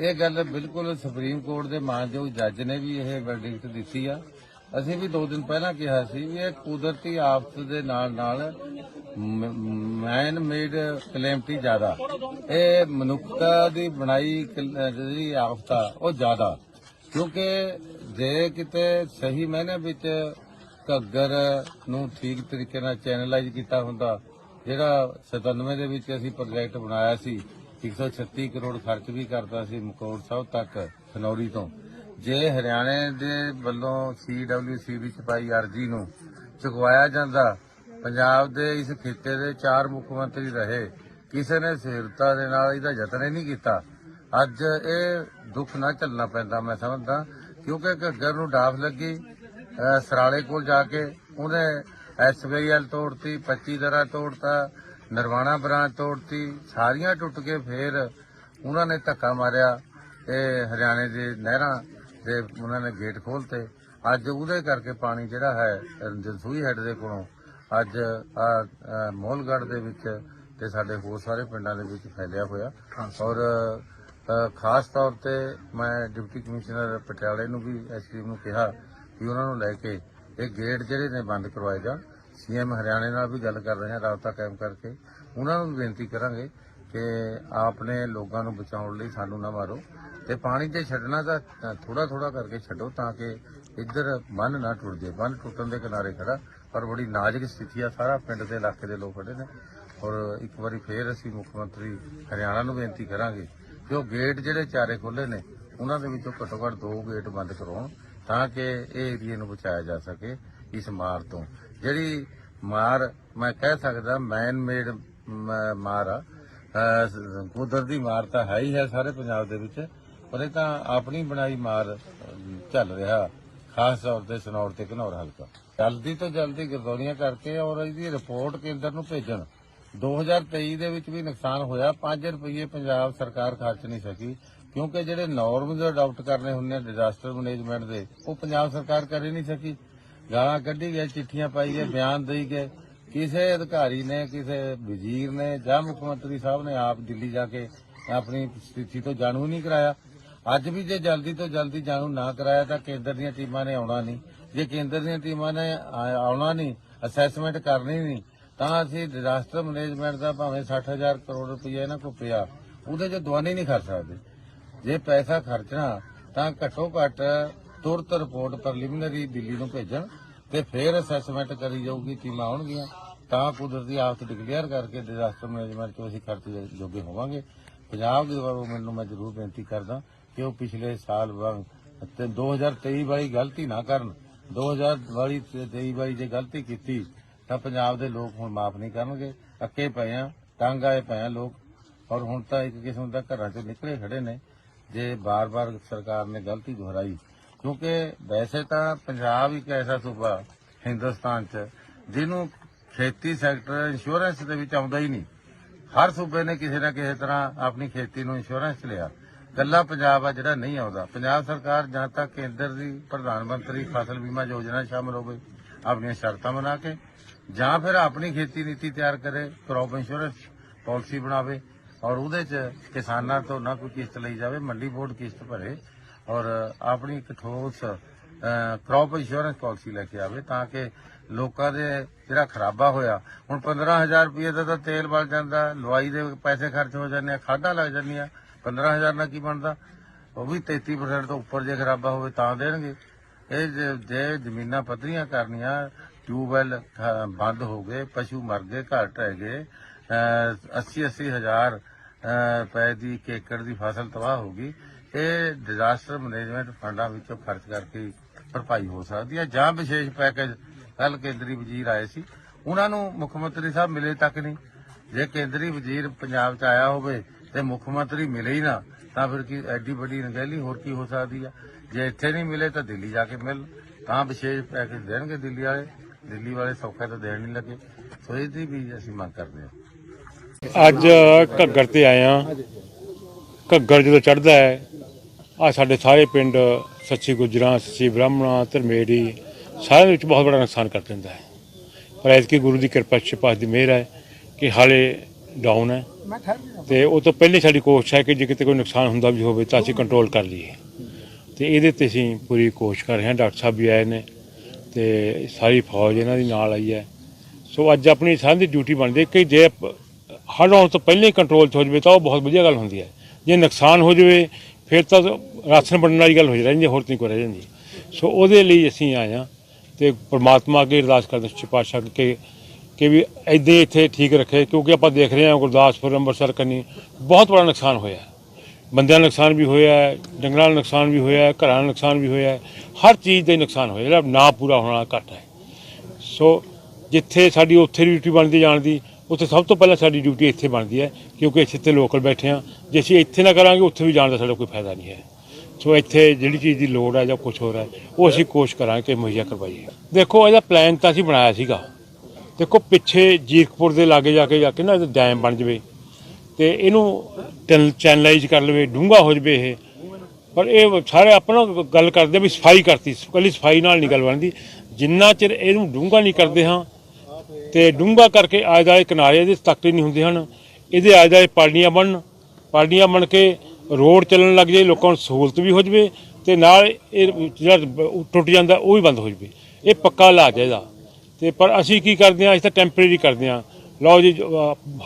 ਇਹ ਗੱਲ ਬਿਲਕੁਲ ਸੁਪਰੀਮ ਕੋਰਟ ਦੇ ਮਾਨਯੋਗ ਜੱਜ ਨੇ ਵੀ ਇਹ ਵਰਡਿਕਟ ਦਿੱਤੀ ਆ। ਅਸੀਂ ਵੀ 2 ਦਿਨ ਪਹਿਲਾਂ ਕਿਹਾ ਸੀ ਵੀ ਇਹ ਕੁਦਰਤੀ ਆਫਤ ਦੇ ਨਾਲ ਨਾਲ ਮੈਨ ਮੇਡ ਕਲੈਮਟੀ ਜ਼ਿਆਦਾ। ਇਹ ਮਨੁੱਖਤਾ ਦੀ ਬਣਾਈ ਜਿਹੜੀ ਆਫਤ ਆ, ਉਹ ਜ਼ਿਆਦਾ। ਕਿਉਂਕਿ ਜੇ ਕਿਤੇ ਸਹੀ ਮਾਇਨੇ ਵਿੱਚ ਘੱਗਰ ਨੂੰ ਠੀਕ ਤਰੀਕੇ ਨਾਲ ਚੈਨਲਾਈਜ਼ ਕੀਤਾ ਹੁੰਦਾ, ਜਿਹੜਾ 97 ਦੇ ਵਿੱਚ ਅਸੀਂ ਪ੍ਰੋਜੈਕਟ ਬਣਾਇਆ ਸੀ 136 ਕਰੋੜ ਖਰਚ ਵੀ ਕਰਦਾ ਸੀ ਮਕੌੜ ਸਾਹਿਬ ਤੱਕ, ਖਨੌਰੀ ਤੋਂ। ਜੇ ਹਰਿਆਣੇ ਦੇ ਵੱਲੋਂ ਸੀਡਬਲਯੂਸੀ ਵਿੱਚ ਪਾਈ ਅਰਜੀ ਨੂੰ ਚੁਕਵਾਇਆ ਜਾਂਦਾ, ਪੰਜਾਬ ਦੇ ਇਸ ਖਿੱਤੇ ਦੇ ਚਾਰ ਮੁੱਖ ਮੰਤਰੀ ਰਹੇ। ਕਿਸੇ ਨੇ ਸਿਰਤਾ ਦੇ ਨਾਲ ਇਹਦਾ ਯਤਨ ਹੀ ਨਹੀਂ ਕੀਤਾ। ਅੱਜ ਇਹ ਦੁੱਖ ਨਾ ਝੱਲਣਾ ਪੈਂਦਾ, ਮੈਂ ਸਮਝਦਾ, ਕਿਉਂਕਿ ਘੱਗਰ ਨੂੰ ਡਾਫ ਲੱਗੀ ਸਰਾਲੇ ਕੋਲ ਜਾ ਕੇ ਉਹਨੇ ਐਸਬੀਆਈਐਲ ਤੋੜਤੀ 25 ਦਰਾਂ ਤੋੜਤਾ ਨਰਵਾਣਾ ਬ੍ਰਾਂਚ ਤੋੜਤੀ ਸਾਰੀਆਂ ਟੁੱਟ ਕੇ ਫੇਰ ਉਹਨਾਂ ਨੇ ਧੱਕਾ ਮਾਰਿਆ ਤੇ ਹਰਿਆਣੇ ਦੇ ਨਹਿਰਾਂ ਦੇ ਉਹਨਾਂ ਨੇ ਗੇਟ ਖੋਲਤੇ। ਅੱਜ ਉਹਦੇ ਕਰਕੇ ਪਾਣੀ ਜਿਹੜਾ ਹੈ ਜਨਸੂਈ ਹੈੱਡ ਦੇ ਕੋਲੋਂ ਅੱਜ ਆ ਮੋਲਗੜ ਦੇ ਵਿੱਚ ਤੇ ਸਾਡੇ ਹੋਰ ਸਾਰੇ ਪਿੰਡਾਂ ਦੇ ਵਿੱਚ ਫੈਲਿਆ ਹੋਇਆ। ਔਰ ਖਾਸ ਤੌਰ ਤੇ ਮੈਂ ਡਿਪਟੀ ਕਮਿਸ਼ਨਰ ਪਟਿਆਲੇ ਨੂੰ ਵੀ ਐਸਪੀ ਨੂੰ ਕਿਹਾ ਕਿ ਉਹਨਾਂ ਨੂੰ ਲੈ ਕੇ ਇਹ ਗੇਟ ਜਿਹੜੇ ਨੇ ਬੰਦ ਕਰਵਾਏ ਜਾਣ। ਸੀਐਮ ਹਰਿਆਣੇ ਨਾਲ ਵੀ ਗੱਲ ਕਰ ਰਹੇ ਹਾਂ, ਰਾਬਤਾ ਕਾਇਮ ਕਰਕੇ। ਉਹਨਾਂ ਨੂੰ ਵੀ ਬੇਨਤੀ ਕਰਾਂਗੇ ਕਿ ਆਪਣੇ ਲੋਕਾਂ ਨੂੰ ਬਚਾਉਣ ਲਈ ਸਾਨੂੰ ਨਾ ਮਾਰੋ ਤੇ ਪਾਣੀ ਤੇ ਛੱਡਣਾ ਤਾਂ ਥੋੜਾ ਥੋੜਾ ਕਰਕੇ ਛੱਡੋ ਤਾਂ ਕਿ ਇੱਧਰ ਬੰਨ ਨਾ ਟੁੱਟ ਜਾਏ। ਬੰਨ ਟੁੱਟਣ ਦੇ ਕਿਨਾਰੇ ਖੜਾ ਪਰ ਬੜੀ ਨਾਜ਼ੁਕ ਸਥਿਤੀ ਆ। ਸਾਰਾ ਪਿੰਡ ਦੇ ਇਲਾਕੇ ਦੇ ਲੋਕ ਖੜੇ ਨੇ। ਔਰ ਇੱਕ ਵਾਰੀ ਫੇਰ ਅਸੀਂ ਮੁੱਖ ਮੰਤਰੀ ਹਰਿਆਣਾ ਨੂੰ ਬੇਨਤੀ ਕਰਾਂਗੇ ਕਿ ਉਹ ਗੇਟ ਜਿਹੜੇ ਚਾਰੇ ਖੋਲੇ ਨੇ, ਉਹਨਾਂ ਦੇ ਵਿੱਚੋਂ ਘੱਟੋ ਘੱਟ ਦੋ ਗੇਟ ਬੰਦ ਕਰਾਉਣ ਤਾਂ ਕਿ ਇਹ ਏਰੀਏ ਨੂੰ ਬਚਾਇਆ ਜਾ ਸਕੇ ਇਸ ਮਾਰ ਤੋਂ। ਜਿਹੜੀ ਮਾਰ, ਮੈਂ ਕਹਿ ਸਕਦਾ ਮੈਨ ਮੇਡ ਮਾਰ ਆ। ਕੁਦਰਤੀ ਮਾਰ ਤਾਂ ਹੈ ਹੀ ਹੈ ਸਾਰੇ ਪੰਜਾਬ ਦੇ ਵਿੱਚ, ਪਰ ਇਹ ਤਾਂ ਆਪਣੀ ਬਣਾਈ ਮਾਰ ਚੱਲ ਰਿਹਾ। ਖਾਸ ਤੌਰ ਤੇ ਸਨੌਰ ਤੇ ਘਨੌਰ ਹਲਕਾ। ਜਲਦੀ ਤੋਂ ਜਲਦੀ ਗਰਦੌਰੀਆਂ ਕਰਕੇ ਔਰ ਇਹਦੀ ਰਿਪੋਰਟ ਕੇਂਦਰ ਨੂੰ ਭੇਜਣ। 2023 ਦੇ ਵਿੱਚ ਵੀ ਨੁਕਸਾਨ ਹੋਇਆ 5 ਰੁਪਏ ਪੰਜਾਬ ਸਰਕਾਰ ਖਰਚ ਨਹੀਂ ਸਕੀ, ਕਿਉਂਕਿ ਜਿਹੜੇ ਨਾਰਮਸ ਅਡਾਪਟ ਕਰਨੇ ਹੁੰਦੇ ਆ ਡਿਜ਼ਾਸਟਰ ਮੈਨੇਜਮੈਂਟ ਦੇ, ਉਹ ਪੰਜਾਬ ਸਰਕਾਰ ਕਰ ਨਹੀਂ ਸਕੀ। ਗਾਲਾਂ ਕੱਢੀ ਗਏ ਚਿੱਠੀਆਂ ਪਾਈ ਗਏ ਬਿਆਨ ਦੇਈ ਗਏ। ਕਿਸੇ ਅਧਿਕਾਰੀ ਨੇ, ਕਿਸੇ ਵਜ਼ੀਰ ਨੇ ਜਾਂ ਮੁੱਖ ਮੰਤਰੀ ਸਾਹਿਬ ਨੇ ਆਪ ਦਿੱਲੀ ਜਾ ਕੇ ਆਪਣੀ ਸਥਿਤੀ ਤੋਂ ਜਾਣੂ ਨਹੀਂ ਕਰਾਇਆ। ਅੱਜ ਵੀ ਜੇ ਜਲਦੀ ਤੋਂ ਜਲਦੀ ਜਾਣੂ ਨਾ ਕਰਾਇਆ ਤਾਂ ਕੇਂਦਰ ਦੀਆਂ ਟੀਮਾਂ ਨੇ ਆਉਣਾ ਨਹੀਂ। ਜੇ ਕੇਂਦਰ ਦੀਆਂ ਟੀਮਾਂ ਨੇ ਆਉਣਾ ਨਹੀਂ ਅਸੈਸਮੈਂਟ ਕਰਨੀ ਨਹੀਂ, ਤਾਂ ਅਸੀਂ ਡਿਜ਼ਾਸਟਰ ਮੈਨੇਜਮੈਂਟ ਦਾ ਭਾਵੇਂ 60000 ਕਰੋੜ ਰੁਪਏ ਇਹਨਾਂ ਕੋਲ ਪਿਆ, ਉਹਦੇ 'ਚ ਦਵਾਨੀ ਨਹੀਂ ਖਰਚ ਸਕਦੇ। ਜੇ ਪੈਸਾ ਖਰਚਣਾ ਤਾਂ ਘੱਟੋ ਘੱਟ ਤੁਰਤ ਰਿਪੋਰਟ ਪ੍ਰੀਲਿਮਿਨਰੀ ਦਿੱਲੀ ਨੂੰ ਭੇਜਣ ਤੇ ਫਿਰ ਅਸੈਸਮੈਂਟ ਕਰੀ ਜਾਊਗੀ, ਟੀਮਾਂ ਆਉਣਗੀਆਂ। ਤਾਂ ਕੁਦਰਤੀ ਆਫਤ ਡਿਕਲੇਅਰ ਕਰਕੇ ਡਿਜ਼ਾਸਟਰ ਮੈਨੇਜਮੈਂਟ 'ਚ ਅਸੀਂ ਖਰਚ ਜੋਗੇ ਹੋਵਾਂਗੇ। ਪੰਜਾਬ ਦੇ ਵੱਲੋਂ ਨੂੰ ਮੈਂ ਜ਼ਰੂਰ ਬੇਨਤੀ ਕਰਦਾ ਕਿ ਉਹ ਪਿਛਲੇ ਸਾਲ ਵਾਂਗ ਤੇ 2023 ਵਾਲੀ ਗਲਤੀ ਨਾ ਕਰਨ। 2000 ਵਾਲੀ ਤੇ 23 ਵਾਲੀ ਜੇ ਗਲਤੀ ਕੀਤੀ, ਤਾਂ ਪੰਜਾਬ ਦੇ ਲੋਕ ਹੁਣ ਮਾਫ ਨਹੀਂ ਕਰਨਗੇ। ਅੱਕੇ ਪਏ ਆ, ਤੰਗ ਆਏ ਪਏ ਆ ਲੋਕ। ਔਰ ਹੁਣ ਤਾਂ ਇੱਕ ਕਿਸਮ ਦਾ ਘਰਾਂ ਚੋਂ ਨਿਕਲੇ ਖੜੇ ਨੇ। ਜੇ ਬਾਰ-ਬਾਰ ਸਰਕਾਰ ਨੇ ਗਲਤੀ ਦੁਹਰਾਈ ਕਿਉਂਕਿ ਵੈਸੇ ਤਾਂ ਪੰਜਾਬ ਇੱਕ ਐਸਾ ਸੂਬਾ, ਹਿੰਦੁਸਤਾਨ 'ਚ, ਜਿਹਨੂੰ ਖੇਤੀ ਸੈਕਟਰ ਇੰਸ਼ੋਰੈਂਸ ਦੇ ਵਿੱਚ ਆਉਂਦਾ ਹੀ ਨਹੀਂ। ਹਰ ਸੂਬੇ ਨੇ ਕਿਸੇ ਨਾ ਕਿਸੇ ਤਰ੍ਹਾਂ ਆਪਣੀ ਖੇਤੀ ਨੂੰ ਇੰਸ਼ੋਰੈਂਸ ਲਿਆ। ਕੱਲਾ ਪੰਜਾਬ ਆ ਜਿਹੜਾ ਨਹੀਂ ਆਉਂਦਾ। ਪੰਜਾਬ ਸਰਕਾਰ ਜਾਂ ਤਾਂ ਕੇਂਦਰ ਦੀ ਪ੍ਰਧਾਨ ਮੰਤਰੀ ਫਸਲ ਬੀਮਾ ਯੋਜਨਾ ਸ਼ਾਮਲ ਹੋਵੇ, ਆਪਣੀਆਂ ਸ਼ਰਤਾਂ ਬਣਾ ਕੇ, ਜਾਂ ਫਿਰ ਆਪਣੀ ਖੇਤੀ ਨੀਤੀ ਤਿਆਰ ਕਰੇ ਕ੍ਰੌਪ ਇੰਸ਼ੋਰੈਂਸ ਪਾਲਿਸੀ ਬਣਾਵੇ, ਔਰ ਉਹਦੇ 'ਚ ਕਿਸਾਨਾਂ ਤੋਂ ਨਾ ਕੋਈ ਕਿਸ਼ਤ ਲਈ ਜਾਵੇ, ਮੰਡੀ ਬੋਰਡ ਕਿਸ਼ਤ ਭਰੇ ਔਰ ਆਪਣੀ ਇੱਕ ਠੋਸ ਕ੍ਰੌਪ ਇੰਸ਼ੋਰੈਂਸ ਪਾਲਿਸੀ ਲੈ ਕੇ ਆਵੇ ਤਾਂ ਕਿ ਲੋਕਾਂ ਦੇ ਜਿਹੜਾ ਖਰਾਬਾ ਹੋਇਆ, ਹੁਣ 15000 ਰੁਪਏ ਦਾ ਤਾਂ ਤੇਲ ਬਲ ਜਾਂਦਾ, ਲਵਾਈ ਦੇ ਪੈਸੇ ਖਰਚ ਹੋ ਜਾਂਦੇ ਆ, ਖਾਦਾਂ ਲੱਗ ਜਾਂਦੀਆਂ 15000 ਨਾਲ ਕੀ ਬਣਦਾ? ਉਹ ਵੀ 33% ਤੋਂ ਉੱਪਰ ਜੇ ਖਰਾਬਾ ਹੋਵੇ ਤਾਂ ਦੇਣਗੇ। ਇਹ ਜੇ- ਜੇ ਜ਼ਮੀਨਾਂ ਪੱਧਰੀਆਂ ਕਰਨੀਆਂ ਟਿਊਬਵੈਲ ਬੰਦ ਹੋ ਗਏ, ਪਸ਼ੂ ਮਰ ਗਏ, ਘਰ ਢਹਿ ਗਏ 80 80 ਹਜ਼ਾਰ ਰੁਪਏ ਦੀ ਇੱਕ ਏਕੜ ਦੀ ਫਸਲ ਤਬਾਹ ਹੋ ਗਈ ਇਹ ਡਿਜ਼ਾਸਟਰ ਮੈਨੇਜਮੈਂਟ ਫੰਡਾਂ ਵਿੱਚੋਂ ਖਰਚ ਕਰਕੇ ਭਰਪਾਈ ਹੋ ਸਕਦੀ ਹੈ ਜਾਂ ਵਿਸ਼ੇਸ਼ ਪੈਕੇਜ ਕੱਲ ਕੇਂਦਰੀ ਵਜ਼ੀਰ ਆਏ ਸੀ। ਉਹਨਾਂ ਨੂੰ ਮੁੱਖ ਮੰਤਰੀ ਸਾਹਿਬ ਮਿਲੇ ਤੱਕ ਨਹੀਂ। ਜੇ ਕੇਂਦਰੀ ਵਜ਼ੀਰ ਪੰਜਾਬ 'ਚ ਆਇਆ ਹੋਵੇ ਤੇ ਮੁੱਖ ਮੰਤਰੀ ਮਿਲੇ ਹੀ ਨਾ, ਤਾਂ ਫਿਰ ਕੀ ਐਡੀ ਵੱਡੀ ਨਗੈਲੀ ਹੋਰ ਕੀ ਹੋ ਸਕਦੀ ਆ? ਜੇ ਇੱਥੇ ਨਹੀਂ ਮਿਲੇ ਤਾਂ ਦਿੱਲੀ ਜਾ ਕੇ ਮਿਲ, ਤਾਂ ਵਿਸ਼ੇਸ਼ ਪੈਕੇਜ ਦੇਣਗੇ ਦਿੱਲੀ ਵਾਲੇ। ਦਿੱਲੀ ਵਾਲੇ ਸੌਖਾ ਤਾਂ ਦੇਣ ਨਹੀਂ ਲੱਗੇ। ਸੋ ਇਹਦੀ ਵੀ ਅਸੀਂ ਮੰਗ ਕਰਦੇ ਹਾਂ। ਅੱਜ ਘੱਗਰ ਤੇ ਆਏ ਘੱਗਰ ਜਦੋਂ ਚੜਦਾ ਹੈ ਆ ਸਾਡੇ ਸਾਰੇ ਪਿੰਡ ਸੱਚੀ ਗੁਜਰਾਂ ਸੱਚੀ ਬ੍ਰਾਹਮਣਾ ਧਰਮੇੜੀ ਸਾਰਿਆਂ ਵਿੱਚ ਬਹੁਤ ਬੜਾ ਨੁਕਸਾਨ ਕਰ ਦਿੰਦਾ ਹੈ। ਪਰ ਐਤਕੀ ਗੁਰੂ ਦੀ ਕਿਰਪਾ ਛਪਾਸ ਦੀ ਮਿਹਰ ਹੈ ਕਿ ਹਾਲੇ ਡਾਊਨ ਹੈ। ਤੇ ਉਹ ਤੋਂ ਪਹਿਲੇ ਸਾਡੀ ਕੋਸ਼ਿਸ਼ ਹੈ ਕਿ ਜੇ ਕਿਤੇ ਕੋਈ ਨੁਕਸਾਨ ਹੁੰਦਾ ਵੀ ਹੋਵੇ ਤਾਂ ਅਸੀਂ ਕੰਟਰੋਲ ਕਰ ਲਈਏ। ਤੇ ਇਹਦੇ ਤੇ ਅਸੀਂ ਪੂਰੀ ਕੋਸ਼ਿਸ਼ ਕਰ ਰਹੇ ਹਾਂ ਡਾਕਟਰ ਸਾਹਿਬ ਵੀ ਆਏ ਨੇ ਤੇ ਸਾਰੀ ਫੌਜ ਇਹਨਾਂ ਦੀ ਨਾਲ ਆਈ ਹੈ। ਸੋ ਅੱਜ ਆਪਣੀ ਦੀ ਡਿਊਟੀ ਬਣਦੀ ਹੈ ਕਿ ਜੇ ਹੜ ਆਉਣ ਤੋਂ ਪਹਿਲੇ ਕੰਟਰੋਲ 'ਚ ਹੋ ਜਾਵੇ ਤਾਂ ਉਹ ਬਹੁਤ ਵਧੀਆ ਗੱਲ ਹੁੰਦੀ ਹੈ। ਜੇ ਨੁਕਸਾਨ ਹੋ ਜਾਵੇ ਫਿਰ ਤਾਂ ਰਾਸ਼ਨ ਵੰਡਣ ਵਾਲੀ ਗੱਲ ਹੋ ਜਾਂਦੀ ਹੈ ਹੋਰ ਨਹੀਂ ਕੋਈ ਰਹਿ ਜਾਂਦੀ। ਸੋ ਉਹਦੇ ਲਈ ਅਸੀਂ ਆਏ ਹਾਂ ਤੇ ਪ੍ਰਮਾਤਮਾ ਅੱਗੇ ਅਰਦਾਸ ਕਰਦੇ ਸੱਚੇ ਪਾਤਸ਼ਾਹ ਕਿ ਕਿ ਵੀ ਐਦਾਂ ਹੀ ਇੱਥੇ ਠੀਕ ਰੱਖੇ ਕਿਉਂਕਿ ਆਪਾਂ ਦੇਖ ਰਹੇ ਹਾਂ ਗੁਰਦਾਸਪੁਰ ਅੰਮ੍ਰਿਤਸਰ ਕੰਨੀ ਬਹੁਤ ਬੜਾ ਨੁਕਸਾਨ ਹੋਇਆ। ਬੰਦਿਆਂ ਦਾ ਨੁਕਸਾਨ ਵੀ ਹੋਇਆ ਹੈ, ਡੰਗਰਾਂ ਦਾ ਨੁਕਸਾਨ ਵੀ ਹੋਇਆ ਘਰਾਂ ਦਾ ਨੁਕਸਾਨ ਵੀ ਹੋਇਆ ਹਰ ਚੀਜ਼ ਦਾ ਨੁਕਸਾਨ ਹੋਇਆ ਜਿਹੜਾ ਨਾ ਪੂਰਾ ਹੋਣਾ ਘੱਟ ਹੈ। ਸੋ ਜਿੱਥੇ ਸਾਡੀ ਉੱਥੇ ਡਿਊਟੀ ਬਣਦੀ ਜਾਣ ਦੀ ਉੱਥੇ ਸਭ ਤੋਂ ਪਹਿਲਾਂ ਸਾਡੀ ਡਿਊਟੀ ਇੱਥੇ ਬਣਦੀ ਹੈ, ਕਿਉਂਕਿ ਇੱਥੇ ਇੱਥੇ ਲੋਕਲ ਬੈਠੇ ਹਾਂ। ਜੇ ਅਸੀਂ ਇੱਥੇ ਨਾ ਕਰਾਂਗੇ, ਉੱਥੇ ਵੀ ਜਾਣ ਦਾ ਸਾਡਾ ਕੋਈ ਫਾਇਦਾ ਨਹੀਂ ਹੈ। ਸੋ ਇੱਥੇ ਜਿਹੜੀ ਚੀਜ਼ ਦੀ ਲੋੜ ਹੈ ਜਾਂ ਕੁਝ ਹੋਰ ਹੈ, ਉਹ ਅਸੀਂ ਕੋਸ਼ਿਸ਼ ਕਰਾਂਗੇ ਕਿ ਮੁਹੱਈਆ ਕਰਵਾਈਏ। ਦੇਖੋ, ਇਹਦਾ ਪਲਾਨ ਤਾਂ ਅਸੀਂ ਬਣਾਇਆ ਸੀਗਾ। ਦੇਖੋ, ਪਿੱਛੇ ਜੀਰਕਪੁਰ ਦੇ ਲਾਗੇ ਜਾ ਕੇ ਜਾ ਕੇ ਨਾ ਇਹਦਾ ਡੈਮ ਬਣ ਜਵੇ ਤੇ ਇਹਨੂੰ ਟਨ- ਚੈਨਲਾਈਜ਼ ਕਰ ਲਵੇ, ਡੂੰਘਾ ਹੋ ਜਵੇ ਇਹ। ਪਰ ਇਹ ਸਾਰੇ ਆਪਣਾ ਗੱਲ ਕਰਦੇ ਆ ਵੀ ਸਫ਼ਾਈ ਕਰਤੀ। ਕੱਲੀ ਸਫ਼ਾਈ ਨਾਲ ਨਹੀਂ ਗੱਲ ਬਣਦੀ। ਜਿੰਨਾ ਚਿਰ ਇਹਨੂੰ ਡੂੰਘਾ ਨਹੀਂ ਕਰਦੇ ਹਾਂ ਤੇ ਡੂੰਘਾ ਕਰਕੇ ਆਏ ਦੁਆਲੇ ਕਿਨਾਰੇ ਇਹਦੇ ਤੱਕਤੇ ਨਹੀਂ ਹੁੰਦੇ ਹਨ। ਇਹਦੇ ਆਏ ਦੁਆਲੇ ਪਾੜੀਆਂ ਬਣਨ। ਪਾੜੀਆਂ ਬਣ ਕੇ ਰੋਡ ਚੱਲਣ ਲੱਗ ਜਾਏ, ਲੋਕਾਂ ਨੂੰ ਸਹੂਲਤ ਵੀ ਹੋ ਜਵੇ ਤੇ ਨਾਲ ਇਹ ਜਿਹੜਾ ਟੁੱਟ ਜਾਂਦਾ ਉਹ ਵੀ ਬੰਦ ਹੋ ਜਵੇ। ਇਹ ਪੱਕਾ ਇਲਾਜ ਹੈ ਇਹਦਾ। ਤੇ ਪਰ ਅਸੀਂ ਕੀ ਕਰਦੇ ਹਾਂ, ਅਸੀਂ ਤਾਂ ਟੈਂਪਰੇਰੀ ਕਰਦੇ ਹਾਂ। ਲਓ ਜੀ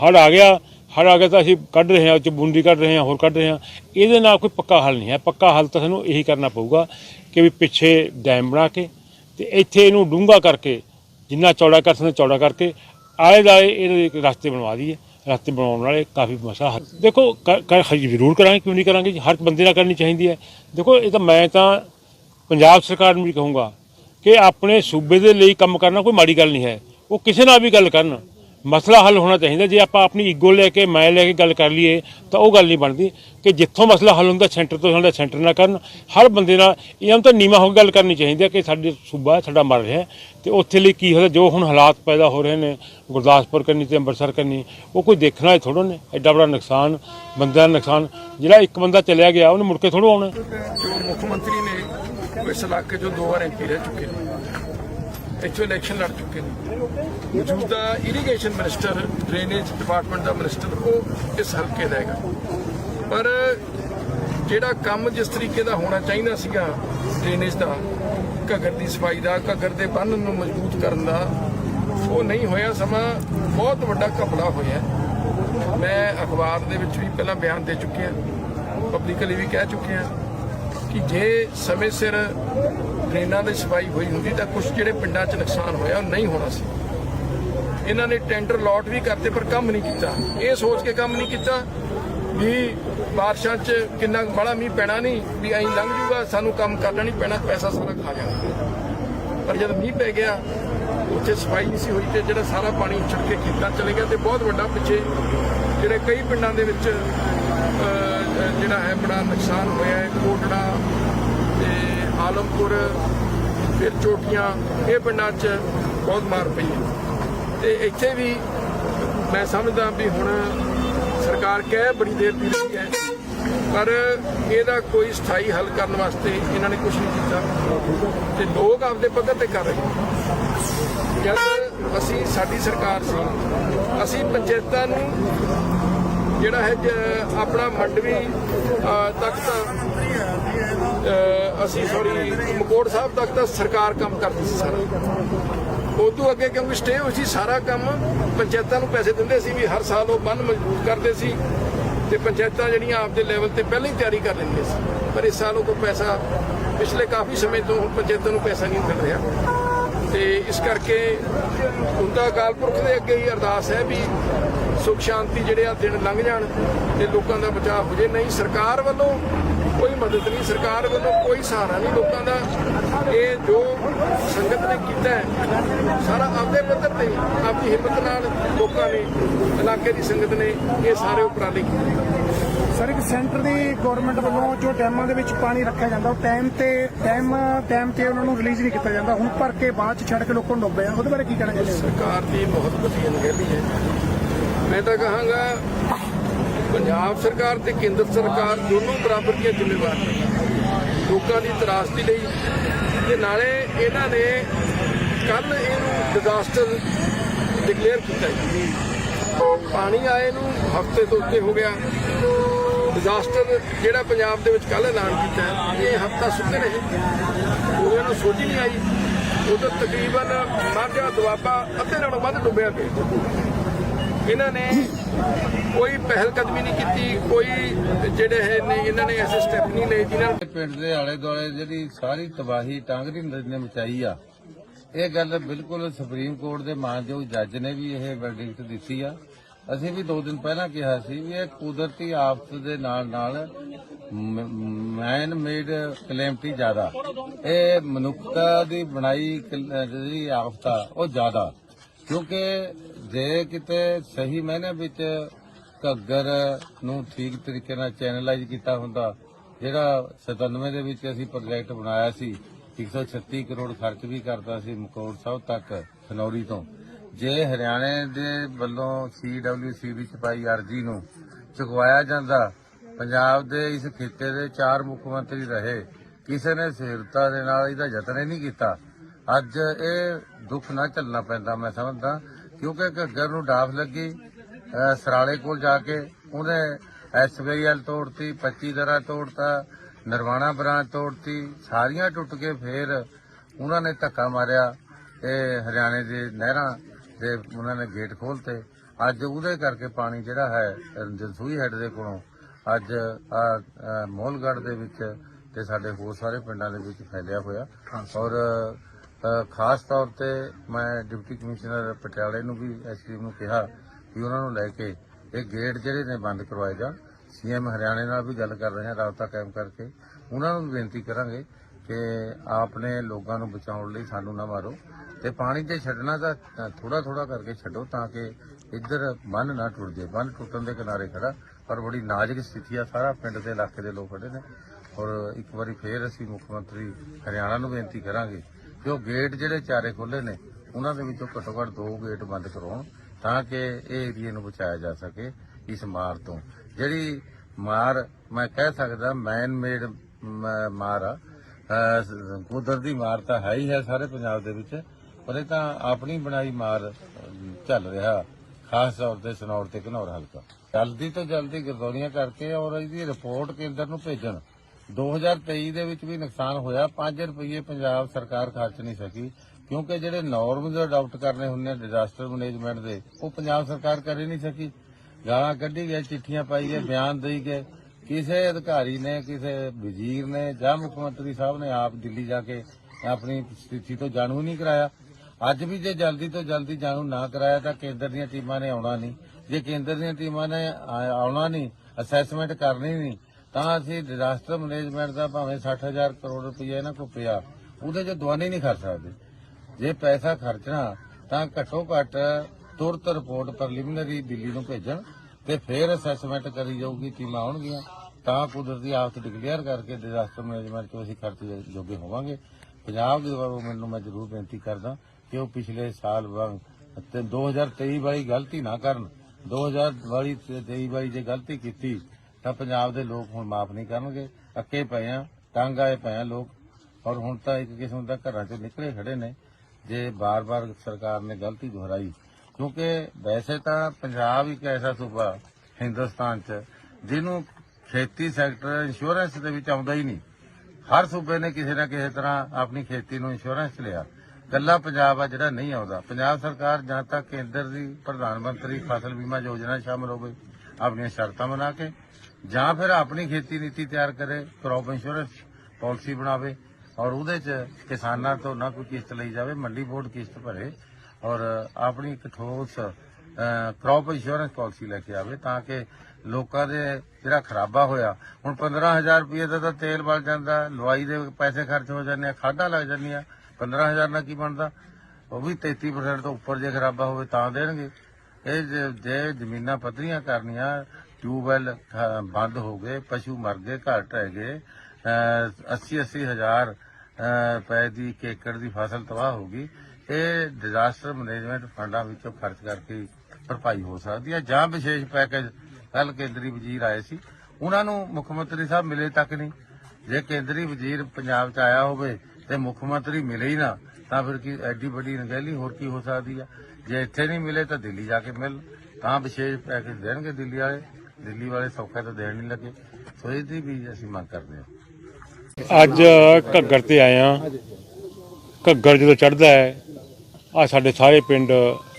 ਹੜ ਆ ਗਿਆ। ਹੜ ਆ ਗਿਆ ਤਾਂ ਅਸੀਂ ਕੱਢ ਰਹੇ ਹਾਂ, ਉਹ 'ਚ ਬੂੰਦੀ ਕੱਢ ਰਹੇ ਹਾਂ, ਹੋਰ ਕੱਢ ਰਹੇ ਹਾਂ। ਇਹਦੇ ਨਾਲ ਕੋਈ ਪੱਕਾ ਹੱਲ ਨਹੀਂ ਹੈ। ਪੱਕਾ ਹੱਲ ਤਾਂ ਸਾਨੂੰ ਇਹੀ ਕਰਨਾ ਪਊਗਾ ਕਿ ਵੀ ਪਿੱਛੇ ਡੈਮ ਬਣਾ ਕੇ ਤੇ ਇੱਥੇ ਇਹਨੂੰ ਡੂੰਘਾ ਕਰਕੇ ਜਿੰਨਾ ਚੌੜਾ ਕਰ ਸਕਦੇ ਚੌੜਾ ਕਰਕੇ ਆਲੇ ਦੁਆਲੇ ਇਹਦੇ ਇੱਕ ਰਸਤੇ ਬਣਵਾ ਦਈਏ। ਰਸਤੇ ਬਣਾਉਣ ਵਾਲੇ ਕਾਫੀ ਮਸਲਾ ਹੱਲ ਦੇਖੋ ਕ- ਕ- ਜ਼ਰੂਰ ਕਰਾਂਗੇ ਕਿਉਂ ਨਹੀਂ ਕਰਾਂਗੇ? ਜੀ, ਹਰ ਬੰਦੇ ਨਾਲ ਕਰਨੀ ਚਾਹੀਦੀ ਹੈ। ਦੇਖੋ ਇਹ ਤਾਂ ਮੈਂ ਤਾਂ ਪੰਜਾਬ ਸਰਕਾਰ ਨੂੰ ਵੀ ਕਹੂੰਗਾ ਕਿ ਆਪਣੇ ਸੂਬੇ ਦੇ ਲਈ ਕੰਮ ਕਰਨਾ ਕੋਈ ਮਾੜੀ ਗੱਲ ਨਹੀਂ ਹੈ। ਉਹ ਕਿਸੇ ਨਾਲ ਵੀ ਗੱਲ ਕਰਨ। ਮਸਲਾ ਹੱਲ ਹੋਣਾ ਚਾਹੀਦਾ। ਜੇ ਆਪਾਂ ਆਪਣੀ ਈਗੋ ਲੈ ਕੇ ਮੈਂ ਲੈ ਕੇ ਗੱਲ ਕਰ ਲਈਏ ਤਾਂ ਉਹ ਗੱਲ ਨਹੀਂ ਬਣਦੀ ਕਿ ਜਿੱਥੋਂ ਮਸਲਾ ਹੱਲ ਹੁੰਦਾ ਸੈਂਟਰ ਤੋਂ ਸਾਡਾ ਸੈਂਟਰ ਨਾਲ ਕਰਨ। ਹਰ ਬੰਦੇ ਨਾਲ ਇਹਨਾਂ ਤਾਂ ਨੀਮਾ ਹੋ ਕੇ ਗੱਲ ਕਰਨੀ ਚਾਹੀਦੀ ਹੈ ਕਿ ਸਾਡੇ ਸੂਬਾ ਸਾਡਾ ਮਰ ਰਿਹਾ ਤੇ ਉੱਥੇ ਲਈ ਕੀ ਹੋਇਆ? ਜੋ ਹੁਣ ਹਾਲਾਤ ਪੈਦਾ ਹੋ ਰਹੇ ਨੇ, ਗੁਰਦਾਸਪੁਰ ਕਰਨੀ ਤੇ ਅੰਮ੍ਰਿਤਸਰ ਕਰਨੀ, ਉਹ ਕੋਈ ਦੇਖਣਾ ਹੈ ਥੋੜੋ ਨੇ। ਐਡਾ ਬੜਾ ਨੁਕਸਾਨ, ਬੰਦਿਆਂ ਦਾ ਨੁਕਸਾਨ। ਜਿਹੜਾ ਇੱਕ ਬੰਦਾ ਚਲਿਆ ਗਿਆ, ਉਹਨੇ ਮੁੜ ਕੇ ਥੋੜੋ ਆਉਣਾ। ਜੋ ਮੁੱਖ ਮੰਤਰੀ ਨੇ ਇਸ ਇਲਾਕੇ 'ਚੋਂ ਦੋ ਵਾਰ ਐਮਪੀ ਰਹਿ ਚੁੱਕੇ ਨੇ। ਇੱਥੋਂ ਇਲੈਕਸ਼ਨ ਲੜ ਚੁੱਕੇ ਨੇ। ਮੌਜੂਦਾ ਇਰੀਗੇਸ਼ਨ ਮਿਨਿਸਟਰ ਡਰੇਨੇਜ ਡਿਪਾਰਟਮੈਂਟ ਦਾ ਮਿਨਿਸਟਰ ਉਹ ਇਸ ਹਲਕੇ ਦਾ ਹੈਗਾ। ਪਰ ਜਿਹੜਾ ਕੰਮ ਜਿਸ ਤਰੀਕੇ ਦਾ ਹੋਣਾ ਚਾਹੀਦਾ ਸੀਗਾ ਡਰੇਨੇਜ ਦਾ ਘੱਗਰ ਦੀ ਸਫ਼ਾਈ ਦਾ, ਘੱਗਰ ਦੇ ਬੰਨ ਨੂੰ ਮਜ਼ਬੂਤ ਕਰਨ ਦਾ ਉਹ ਨਹੀਂ ਹੋਇਆ ਸਮਾਂ। ਬਹੁਤ ਵੱਡਾ ਘਪਲਾ ਹੋਇਆ। ਮੈਂ ਅਖਬਾਰ ਦੇ ਵਿੱਚ ਵੀ ਪਹਿਲਾਂ ਬਿਆਨ ਦੇ ਚੁੱਕਿਆ ਪਬਲਿਕਲੀ ਵੀ ਕਹਿ ਚੁੱਕਿਆ ਕਿ ਜੇ ਸਮੇਂ ਸਿਰ ਡਰੇਨਾਂ ਦੀ ਸਫ਼ਾਈ ਹੋਈ ਹੁੰਦੀ ਤਾਂ ਕੁਝ ਜਿਹੜੇ ਪਿੰਡਾਂ 'ਚ ਨੁਕਸਾਨ ਹੋਇਆ, ਉਹ ਨਹੀਂ ਹੋਣਾ ਸੀ। ਇਹਨਾਂ ਨੇ ਟੈਂਡਰ ਲਾਟ ਵੀ ਕਰਤੇ ਪਰ ਕੰਮ ਨਹੀਂ ਕੀਤਾ। ਇਹ ਸੋਚ ਕੇ ਕੰਮ ਨਹੀਂ ਕੀਤਾ। ਵੀ ਬਾਰਿਸ਼ਾਂ 'ਚ ਕਿੰਨਾ ਕੁ ਬੜਾ ਮੀਂਹ ਪੈਣਾ ਨਹੀਂ, ਵੀ ਐਂ ਲੰਘ ਜੂਗਾ, ਸਾਨੂੰ ਕੰਮ ਕਰਨਾ ਨਹੀਂ ਪੈਣਾ, ਪੈਸਾ ਸਾਰਾ ਖਾ ਜਾਣਾ। ਪਰ ਜਦ ਮੀਂਹ ਪੈ ਗਿਆ, ਉੱਥੇ ਸਫ਼ਾਈ ਨਹੀਂ ਸੀ ਹੋਈ ਤੇ ਜਿਹੜਾ ਸਾਰਾ ਪਾਣੀ ਉੱਛੜ ਕੇ ਖੇਤਾਂ ਚਲੇ ਗਿਆ ਤੇ ਬਹੁਤ ਵੱਡਾ ਪਿੱਛੇ ਜਿਹੜੇ ਕਈ ਪਿੰਡਾਂ ਦੇ ਵਿੱਚ ਜਿਹੜਾ ਹੈ, ਬੜਾ ਨੁਕਸਾਨ ਹੋਇਆ ਹੈ। ਕੋਟੜਾ ਤੇ ਆਲਮਪੁਰ, ਫਿਰ ਚੋਟੀਆਂ, ਇਹ ਪਿੰਡਾਂ 'ਚ ਬਹੁਤ ਮਾਰ ਪਈ ਹੈ। ਤੇ ਇੱਥੇ ਵੀ ਮੈਂ ਸਮਝਦਾ ਵੀ ਹੁਣ ਸਰਕਾਰ ਕਹਿ ਬੜੀ ਦੇਰ ਦੀ ਰਹੀ ਹੈ ਪਰ ਇਹਦਾ ਕੋਈ ਸਥਾਈ ਹੱਲ ਕਰਨ ਵਾਸਤੇ ਇਹਨਾਂ ਨੇ ਕੁਝ ਨਹੀਂ ਕੀਤਾ। ਤੇ ਲੋਕ ਆਪਦੇ ਪੱਧਰ ਤੇ ਕਰ ਰਹੇ ਜਦ ਅਸੀਂ ਸਾਡੀ ਸਰਕਾਰ ਸੀ ਅਸੀਂ ਪੰਚਾਇਤਾਂ ਨੂੰ ਜਿਹੜਾ ਹੈ ਆਪਣਾ ਮੰਡਵੀ ਅਹ, ਤੱਕ ਤਾਂ ਅਸੀਂ ਸੌਰੀ ਮਕੋੜ ਸਾਹਿਬ ਤੱਕ ਤਾਂ ਸਰਕਾਰ ਕੰਮ ਕਰਦੀ ਸੀ ਸਾਰਾ। ਉਦੋਂ ਅੱਗੇ ਕਿਉਂਕਿ ਸਟੇ ਹੋਈ ਸੀ, ਸਾਰਾ ਕੰਮ ਪੰਚਾਇਤਾਂ ਨੂੰ ਪੈਸੇ ਦਿੰਦੇ ਸੀ ਵੀ ਹਰ ਸਾਲ ਉਹ ਬੰਨ ਮਜ਼ਬੂਤ ਕਰਦੇ ਸੀ ਤੇ ਪੰਚਾਇਤਾਂ ਜਿਹੜੀਆਂ ਆਪਦੇ ਲੈਵਲ ਤੇ ਪਹਿਲਾਂ ਹੀ ਤਿਆਰੀ ਕਰ ਲੈਂਦੀਆਂ ਸੀ। ਪਰ ਇਸ ਸਾਲ ਉਹ ਕੋਈ ਪੈਸਾ ਪਿਛਲੇ ਕਾਫੀ ਸਮੇਂ ਤੋਂ ਹੁਣ ਪੰਚਾਇਤਾਂ ਨੂੰ ਪੈਸਾ ਨਹੀਂ ਮਿਲ ਰਿਹਾ। ਤੇ ਇਸ ਕਰਕੇ ਹੁੰਦਾ ਅਕਾਲ ਪੁਰਖ ਦੇ ਅੱਗੇ ਹੀ ਅਰਦਾਸ ਹੈ ਵੀ ਸੁਖ ਸ਼ਾਂਤੀ ਜਿਹੜੇ ਆ ਦਿਨ ਲੰਘ ਜਾਣ ਤੇ ਲੋਕਾਂ ਦਾ ਬਚਾਅ ਹੋ ਜੇ। ਨਹੀਂ, ਸਰਕਾਰ ਵੱਲੋਂ ਕੋਈ ਮਦਦ ਨਹੀਂ, ਸਰਕਾਰ ਵੱਲੋਂ ਕੋਈ ਸਹਾਰਾ ਨਹੀਂ। ਲੋਕਾਂ ਦਾ ਇਹ ਜੋ ਸੰਗਤ ਨੇ ਕੀਤਾ ਸਾਰਾ ਆਪਦੇ ਪੱਧਰ ਤੇ ਆਪਣੀ ਹਿੰਮਤ ਨਾਲ ਲੋਕਾਂ ਨੇ, ਇਲਾਕੇ ਦੀ ਸੰਗਤ ਨੇ ਇਹ ਸਾਰੇ ਉਪਰਾਲੇ ਕੀਤੇ। ਸਰ, ਇੱਕ ਸੈਂਟਰ ਦੀ ਗਵਰਨਮੈਂਟ ਵੱਲੋਂ ਜੋ ਡੈਮਾਂ ਦੇ ਵਿੱਚ ਪਾਣੀ ਰੱਖਿਆ ਜਾਂਦਾ, ਉਹ ਟਾਈਮ ਤੇ ਟਾਈਮ ਟਾਈਮ ਤੇ ਉਹਨਾਂ ਨੂੰ ਰਿਲੀਜ਼ ਨਹੀਂ ਕੀਤਾ ਜਾਂਦਾ। ਹੁਣ ਭਰ ਕੇ ਬਾਅਦ ਚ ਛੱਡ ਕੇ ਲੋਕਾਂ ਨੂੰ ਡੁੱਬੇ ਆ ਉਹਦੇ ਬਾਰੇ ਕੀ ਕਹਿਣਾ ਚਾਹੁੰਦੇ ਸਰਕਾਰ ਦੀ ਬਹੁਤ ਵੱਡੀ ਅਣਗਹਿਲੀ ਹੈ। ਮੈਂ ਤਾਂ ਕਹਾਂਗਾ, ਪੰਜਾਬ ਸਰਕਾਰ ਤੇ ਕੇਂਦਰ ਸਰਕਾਰ ਦੋਨੋਂ ਬਰਾਬਰ ਦੀਆਂ ਜ਼ਿੰਮੇਵਾਰ ਲੋਕਾਂ ਦੀ ਤਰਾਸਦੀ ਲਈ। ਤੇ ਨਾਲੇ ਇਹਨਾਂ ਨੇ ਕੱਲ ਇਹਨੂੰ ਡਿਜ਼ਾਸਟਰ ਡਿਕਲੇਅਰ ਕੀਤਾ ਜੀ ਪਾਣੀ ਆਏ ਨੂੰ ਹਫ਼ਤੇ ਤੋਂ ਉੱਤੇ ਹੋ ਗਿਆ। ਡਿਜ਼ਾਸਟਰ ਜਿਹੜਾ ਪੰਜਾਬ ਦੇ ਵਿੱਚ ਕੱਲ ਐਲਾਨ ਕੀਤਾ ਇਹ ਹਫ਼ਤਾ ਸੁੱਤੇ ਰਹੇ ਉਹਨਾਂ ਨੂੰ ਸੋਚ ਨਹੀਂ ਆਈ। ਉਦੋਂ ਤਕਰੀਬਨ ਮਾਝਾ ਦੁਆਬਾ ਅੱਧੇ ਨਾਲੋਂ ਵੱਧ ਡੁੱਬਿਆ ਪਿਆ। ਇਹਨਾਂ ਨੇ ਕੋਈ ਪਹਿਲ ਕਦਮੀ ਨਹੀਂ ਕੀਤੀ, ਕੋਈ ਜਿਹੜੇ ਹੈ ਨੇ ਇਹਨਾਂ ਨੇ ਐਸੇ ਸਟੈਪ ਨਹੀਂ ਲਏ ਜਿਨ੍ਹਾਂ ਇਹ ਪਿੰਡ ਦੇ ਆਲੇ ਦੁਆਲੇ ਜਿਹੜੀ ਸਾਰੀ ਤਬਾਹੀ ਟਾਂਗਰੀ ਨੇ ਮਚਾਈ ਆ, ਇਹ ਗੱਲ ਬਿਲਕੁਲ ਸੁਪਰੀਮ ਕੋਰਟ ਦੇ ਮਾਨਯੋਗ ਜੱਜ ਨੇ ਵੀ ਇਹ ਵਰਡਿਕਟ ਦਿੱਤੀ ਆ। ਅਸੀਂ ਵੀ 2 ਦਿਨ ਪਹਿਲਾਂ ਕਿਹਾ ਸੀ ਵੀ ਇਹ ਕੁਦਰਤੀ ਆਫਤ ਦੇ ਨਾਲ ਨਾਲ ਮੈਨ ਮੇਡ ਕਲੈਮਟੀ ਜ਼ਿਆਦਾ। ਇਹ ਮਨੁੱਖਤਾ ਦੀ ਬਣਾਈ ਜਿਹੜੀ ਆਫਤ ਆ, ਉਹ ਜ਼ਿਆਦਾ। ਕਿਉਂਕਿ ਜੇ ਕਿਤੇ ਸਹੀ ਮਾਇਨੇ ਵਿੱਚ ਘੱਗਰ ਨੂੰ ਠੀਕ ਤਰੀਕੇ ਨਾਲ ਚੈਨਲਾਈਜ਼ ਕੀਤਾ ਹੁੰਦਾ, ਜਿਹੜਾ 97 ਦੇ ਵਿੱਚ ਅਸੀਂ ਪ੍ਰੋਜੈਕਟ ਬਣਾਇਆ ਸੀ 136 ਕਰੋੜ ਖਰਚ ਵੀ ਕਰਦਾ ਸੀ ਮਕੌੜ ਸਾਹਿਬ ਤੱਕ, ਖਨੌਰੀ ਤੋਂ। ਜੇ ਹਰਿਆਣੇ ਦੇ ਵੱਲੋਂ ਸੀਡਬਲਯੂਸੀ ਵਿੱਚ ਪਾਈ ਅਰਜੀ ਨੂੰ ਚੁਕਵਾਇਆ ਜਾਂਦਾ, ਪੰਜਾਬ ਦੇ ਇਸ ਖਿੱਤੇ ਦੇ ਚਾਰ ਮੁੱਖ ਮੰਤਰੀ ਰਹੇ। ਕਿਸੇ ਨੇ ਸਿਰਤਾ ਦੇ ਨਾਲ ਇਹਦਾ ਯਤਨ ਹੀ ਨਹੀਂ ਕੀਤਾ। ਅੱਜ ਇਹ ਦੁੱਖ ਨਾ ਝੱਲਣਾ ਪੈਂਦਾ, ਮੈਂ ਸਮਝਦਾ, ਕਿਉਂਕਿ ਘੱਗਰ ਨੂੰ ਡਾਫ ਲੱਗੀ ਸਰਾਲੇ ਕੋਲ ਜਾ ਕੇ ਉਹਨੇ ਐਸਬੀਆਈਐਲ ਤੋੜਤੀ 25 ਦਰਾ ਤੋੜਤਾ, ਨਰਵਾਣਾ ਬ੍ਰਾਂਚ ਤੋੜਤੀ, ਸਾਰੀਆਂ ਟੁੱਟ ਕੇ ਫੇਰ ਉਹਨਾਂ ਨੇ ਧੱਕਾ ਮਾਰਿਆ। ਇਹ ਹਰਿਆਣੇ ਦੇ ਨਹਿਰਾਂ ਦੇ ਉਹਨਾਂ ਨੇ ਗੇਟ ਖੋਲਤੇ। ਅੱਜ ਉਹਦੇ ਕਰਕੇ ਪਾਣੀ ਜਿਹੜਾ ਹੈ ਜਸੂਈ ਹੈਡ ਦੇ ਕੋਲੋਂ ਅੱਜ ਆ ਮੋਲਗੜ ਦੇ ਵਿੱਚ ਤੇ ਸਾਡੇ ਹੋਰ ਸਾਰੇ ਪਿੰਡਾਂ ਦੇ ਵਿੱਚ ਫੈਲਿਆ ਹੋਇਆ। ਔਰ ਖਾਸ ਤੌਰ ਤੇ ਮੈਂ ਡਿਪਟੀ ਕਮਿਸ਼ਨਰ ਪਟਿਆਲੇ ਨੂੰ ਵੀ ਐਸਡੀਐਮ ਨੂੰ ਕਿਹਾ ਕਿ ਉਹਨਾਂ ਨੂੰ ਲੈ ਕੇ ਇਹ ਗੇਟ ਜਿਹੜੇ ਨੇ ਬੰਦ ਕਰਵਾਏ ਜਾਣ। ਸੀਐਮ ਹਰਿਆਣੇ ਨਾਲ ਵੀ ਗੱਲ ਕਰ ਰਹੇ ਹਾਂ ਰਾਬਤਾ ਕਾਇਮ ਕਰਕੇ। ਉਹਨਾਂ ਨੂੰ ਵੀ ਬੇਨਤੀ ਕਰਾਂਗੇ ਕਿ ਆਪਨੇ ਲੋਕਾਂ ਨੂੰ ਬਚਾਉਣ ਲਈ ਸਾਨੂੰ ਨਾ ਮਾਰੋ। ਤੇ ਪਾਣੀ ਤੇ ਛੱਡਣਾ ਤਾਂ ਥੋੜਾ ਥੋੜਾ ਕਰਕੇ ਛੱਡੋ ਤਾਂ ਕਿ ਇੱਧਰ ਬੰਨ ਨਾ ਟੁੱਟ ਜਾਏ। ਬੰਨ ਟੁੱਟਣ ਦੇ ਕਿਨਾਰੇ ਖੜਾ, ਪਰ ਬੜੀ ਨਾਜ਼ੁਕ ਸਥਿਤੀ ਆ, ਸਾਰਾ ਪਿੰਡ ਦੇ ਇਲਾਕੇ ਦੇ ਲੋਕ ਖੜੇ ਨੇ। ਔਰ ਇੱਕ ਵਾਰੀ ਫੇਰ ਅਸੀਂ ਮੁੱਖ ਮੰਤਰੀ ਹਰਿਆਣਾ ਨੂੰ ਬੇਨਤੀ ਕਰਾਂਗੇ ਕਿ ਉਹ ਗੇਟ ਜਿਹੜੇ ਚਾਰੇ ਖੋਲੇ ਨੇ, ਉਹਨਾਂ ਦੇ ਵਿੱਚੋਂ ਘੱਟੋ ਘੱਟ ਦੋ ਗੇਟ ਬੰਦ ਕਰਾਉਣ ਤਾਂ ਕਿ ਇਹ ਏਰੀਏ ਨੂੰ ਬਚਾਇਆ ਜਾ ਸਕੇ ਇਸ ਮਾਰ ਤੋਂ। ਜਿਹੜੀ ਮਾਰ ਮੈਂ ਕਹਿ ਸਕਦਾ ਮੈਨ ਮੇਡ ਮਾਰ ਆ। ਅਹ ਕੁਦਰਤੀ ਮਾਰ ਤਾਂ ਹੈ ਹੀ ਹੈ ਸਾਰੇ ਪੰਜਾਬ ਦੇ ਵਿੱਚ। ਪਰ ਇਹ ਤਾਂ ਆਪਣੀ ਬਣਾਈ ਮਾਰ ਚੱਲ ਰਿਹਾ। ਖਾਸ ਤੌਰ ਤੇ ਸਨੌਰ ਤੇ ਘਨੌਰ ਹਲਕਾ। ਜਲਦੀ ਤੋਂ ਜਲਦੀ ਗਰਦੌਰੀਆਂ ਕਰਕੇ ਔਰ ਇਹਦੀ ਰਿਪੋਰਟ ਕੇਂਦਰ ਨੂੰ ਭੇਜਣ। 2023 ਦੇ ਵਿੱਚ ਵੀ ਨੁਕਸਾਨ ਹੋਇਆ। 5 ਰੁਪਏ ਪੰਜਾਬ ਸਰਕਾਰ ਖਰਚ ਨਹੀਂ ਸਕੀ, ਕਿਉਂਕਿ ਜਿਹੜੇ ਨਾਰਮਸ ਅਡਾਪਟ ਕਰਨੇ ਹੁੰਦੇ ਡਿਜ਼ਾਸਟਰ ਮੈਨੇਜਮੈਂਟ ਦੇ, ਉਹ ਪੰਜਾਬ ਸਰਕਾਰ ਕਰ ਨਹੀਂ ਸਕੀ। ਗਾਲਾਂ ਕੱਢੀ ਗਏ, ਚਿੱਠੀਆਂ ਪਾਈ ਗਏ, ਬਿਆਨ ਦੇਈ ਗਏ। ਕਿਸੇ ਅਧਿਕਾਰੀ ਨੇ, ਕਿਸੇ ਵਜ਼ੀਰ ਨੇ ਜਾਂ ਮੁੱਖ ਮੰਤਰੀ ਸਾਹਿਬ ਨੇ ਆਪ ਦਿੱਲੀ ਜਾ ਕੇ ਆਪਣੀ ਸਥਿਤੀ ਤੋਂ ਜਾਣੂ ਨਹੀਂ ਕਰਾਇਆ। ਅੱਜ ਵੀ ਜੇ ਜਲਦੀ ਤੋਂ ਜਲਦੀ ਜਾਣੂ ਨਾ ਕਰਾਇਆ ਤਾਂ ਕੇਂਦਰ ਦੀਆਂ ਟੀਮਾਂ ਨੇ ਆਉਣਾ ਨਹੀਂ। ਜੇ ਕੇਂਦਰ ਦੀਆਂ ਟੀਮਾਂ ਨੇ ਆਉਣਾ ਨਹੀਂ ਅਸੈਸਮੈਂਟ ਕਰਨੀ ਨਹੀਂ, ਤਾਂ ਅਸੀਂ ਡਿਜ਼ਾਸਟਰ ਮੈਨੇਜਮੈਂਟ ਦਾ ਭਾਵੇਂ 60000 ਕਰੋੜ ਰੁਪਏ ਇਹਨਾਂ ਕੋਲ ਪਿਆ, ਉਹਦੇ 'ਚ ਦਵਾਨੀ ਨਹੀਂ ਖਰਚ ਸਕਦੇ। ਜੇ ਪੈਸਾ ਖਰਚਣਾ, ਤਾਂ ਘੱਟੋ ਘੱਟ ਤੁਰਤ ਰਿਪੋਰਟ ਪ੍ਰੀਲਿਮਿਨਰੀ ਦਿੱਲੀ ਨੂੰ ਭੇਜਣ ਤੇ ਫਿਰ ਅਸੈਸਮੈਂਟ ਕਰੀ ਜਾਊਗੀ, ਟੀਮਾਂ ਆਉਣਗੀਆਂ, ਤਾਂ ਕੁਦਰਤੀ ਆਫਤ ਡਿਕਲੇਅਰ ਕਰਕੇ ਡਿਜ਼ਾਸਟਰ ਮੈਨੇਜਮੈਂਟ 'ਚ ਅਸੀਂ ਖਰਚ ਜੋਗੇ ਹੋਵਾਂਗੇ। ਪੰਜਾਬ ਦੇ ਗਵਰਨਮੈਂਟ ਨੂੰ ਮੈਂ ਜ਼ਰੂਰ ਬੇਨਤੀ ਕਰਦਾ ਕਿ ਉਹ ਪਿਛਲੇ ਸਾਲ ਵਾਂਗ? ਤੇ 2023 ਵਾਲੀ ਗਲਤੀ ਨਾ ਕਰਨ। 2000 ਵਾਲੀ ਤੇ 23 ਵਾਲੀ ਜੇ ਗਲਤੀ ਕੀਤੀ, ਤਾਂ ਪੰਜਾਬ ਦੇ ਲੋਕ ਹੁਣ ਮਾਫ ਨਹੀਂ ਕਰਨਗੇ। ਅੱਕੇ ਪਏ ਆ, ਤੰਗ ਆਏ ਪਏ ਆ ਲੋਕ। ਔਰ ਹੁਣ ਤਾਂ ਇੱਕ ਕਿਸਮ ਦਾ ਘਰਾਂ ਚੋਂ ਨਿਕਲੇ ਖੜੇ ਨੇ, ਜੇ ਬਾਰ-ਬਾਰ ਸਰਕਾਰ ਨੇ ਗਲਤੀ ਦੁਹਰਾਈ। ਕਿਉਂਕਿ ਵੈਸੇ ਤਾਂ ਪੰਜਾਬ ਇੱਕ ਐਸਾ ਸੂਬਾ, ਹਿੰਦੁਸਤਾਨ 'ਚ, ਜਿਹਨੂੰ ਖੇਤੀ ਸੈਕਟਰ ਇੰਸ਼ੋਰੈਂਸ ਦੇ ਵਿੱਚ ਆਉਂਦਾ ਹੀ ਨਹੀਂ। ਹਰ ਸੂਬੇ ਨੇ ਕਿਸੇ ਨਾ ਕਿਸੇ ਤਰ੍ਹਾਂ ਆਪਣੀ ਖੇਤੀ ਨੂੰ ਇੰਸ਼ੋਰੈਂਸ ਲਿਆ। ਕੱਲਾ ਪੰਜਾਬ ਆ, ਜਿਹੜਾ ਨਹੀਂ ਆਉਂਦਾ। ਪੰਜਾਬ ਸਰਕਾਰ ਜਾਂ ਤਾਂ ਕੇਂਦਰ ਦੀ ਪ੍ਰਧਾਨ ਮੰਤਰੀ ਫਸਲ ਬੀਮਾ ਯੋਜਨਾ 'ਚ ਸ਼ਾਮਲ ਹੋਵੇ, ਆਪਣੀਆਂ ਸ਼ਰਤਾਂ ਬਣਾ ਕੇ, ਜਾਂ ਫਿਰ ਆਪਣੀ ਖੇਤੀ ਨੀਤੀ ਤਿਆਰ ਕਰੇ ਕ੍ਰੌਪ ਇੰਸ਼ੋਰੈਂਸ ਪਾਲਿਸੀ ਬਣਾਵੇ, ਔਰ ਉਹਦੇ 'ਚ ਕਿਸਾਨਾਂ ਤੋਂ ਨਾ ਕੋਈ ਕਿਸ਼ਤ ਲਈ ਜਾਵੇ, ਮੰਡੀ ਬੋਰਡ ਕਿਸ਼ਤ ਭਰੇ, ਔਰ ਆਪਣੀ ਇੱਕ ਠੋਸ ਕ੍ਰੌਪ ਇੰਸ਼ੋਰੈਂਸ ਪਾਲਿਸੀ ਲੈ ਕੇ ਆਵੇ, ਤਾਂ ਕਿ ਲੋਕਾਂ ਦੇ ਜਿਹੜਾ ਖਰਾਬਾ ਹੋਇਆ, ਹੁਣ 15000 ਰੁਪਏ ਦਾ ਤਾਂ ਤੇਲ ਬਲ ਜਾਂਦਾ, ਲਵਾਈ ਦੇ ਪੈਸੇ ਖਰਚ ਹੋ ਜਾਂਦੇ ਆ, ਖਾਦਾਂ ਲੱਗ ਜਾਂਦੀਆਂ 15000 ਨਾਲ ਕੀ ਬਣਦਾ? ਉਹ ਵੀ 33% ਤੋਂ ਉੱਪਰ ਜੇ ਖਰਾਬਾ ਹੋਵੇ ਤਾਂ ਦੇਣਗੇ। ਇਹ ਜੇ- ਜੇ ਜ਼ਮੀਨਾਂ ਪੱਧਰੀਆਂ ਕਰਨੀਆਂ ਟਿਊਬਵੈਲ ਅ, ਬੰਦ ਹੋ ਗਏ ਪਸ਼ੂ ਮਰ ਗਏ ਘਰ ਢਹਿ ਗਏ 80 80 ਹਜ਼ਾਰ ਅ, ਰੁਪਏ ਦੀ ਇੱਕ ਏਕੜ ਦੀ ਫਸਲ ਤਬਾਹ ਹੋ ਗਈ ਇਹ ਡਿਜ਼ਾਸਟਰ ਮੈਨੇਜਮੈਂਟ ਫੰਡਾਂ ਵਿੱਚੋਂ ਖਰਚ ਕਰਕੇ ਭਰਪਾਈ ਹੋ ਸਕਦੀ ਹੈ। ਜਾਂ ਵਿਸ਼ੇਸ਼ ਪੈਕੇਜ ਕੱਲ ਕੇਂਦਰੀ ਵਜ਼ੀਰ ਆਏ ਸੀ। ਉਹਨਾਂ ਨੂੰ ਮੁੱਖ ਮੰਤਰੀ ਸਾਹਿਬ ਮਿਲੇ ਤੱਕ ਨਹੀਂ। ਜੇ ਕੇਂਦਰੀ ਵਜ਼ੀਰ ਪੰਜਾਬ 'ਚ ਆਇਆ ਹੋਵੇ ਤੇ ਮੁੱਖ ਮੰਤਰੀ ਮਿਲੇ ਹੀ ਨਾ, ਤਾਂ ਫਿਰ ਕੀ ਐਡੀ ਵੱਡੀ ਨਗੈਲੀ ਹੋਰ ਕੀ ਹੋ ਸਕਦੀ ਆ? ਜੇ ਇੱਥੇ ਨਹੀਂ ਮਿਲੇ ਤਾਂ ਦਿੱਲੀ ਜਾ ਕੇ ਮਿਲ, ਤਾਂ ਵਿਸ਼ੇਸ਼ ਪੈਕੇਜ ਦੇਣਗੇ ਦਿੱਲੀ ਵਾਲੇ। ਦਿੱਲੀ ਵਾਲੇ ਸੌਖਾ ਤਾਂ ਦੇਣ ਨਹੀਂ ਲੱਗੇ। ਸੋ ਇਹਦੀ ਵੀ ਅਸੀਂ ਮੰਗ ਕਰਦੇ ਹਾਂ। ਅੱਜ ਘੱਗਰ ਤੇ ਆਏ ਆ ਘੱਗਰ ਜਦੋਂ ਚੜਦਾ ਹੈ ਆ ਸਾਡੇ ਸਾਰੇ ਪਿੰਡ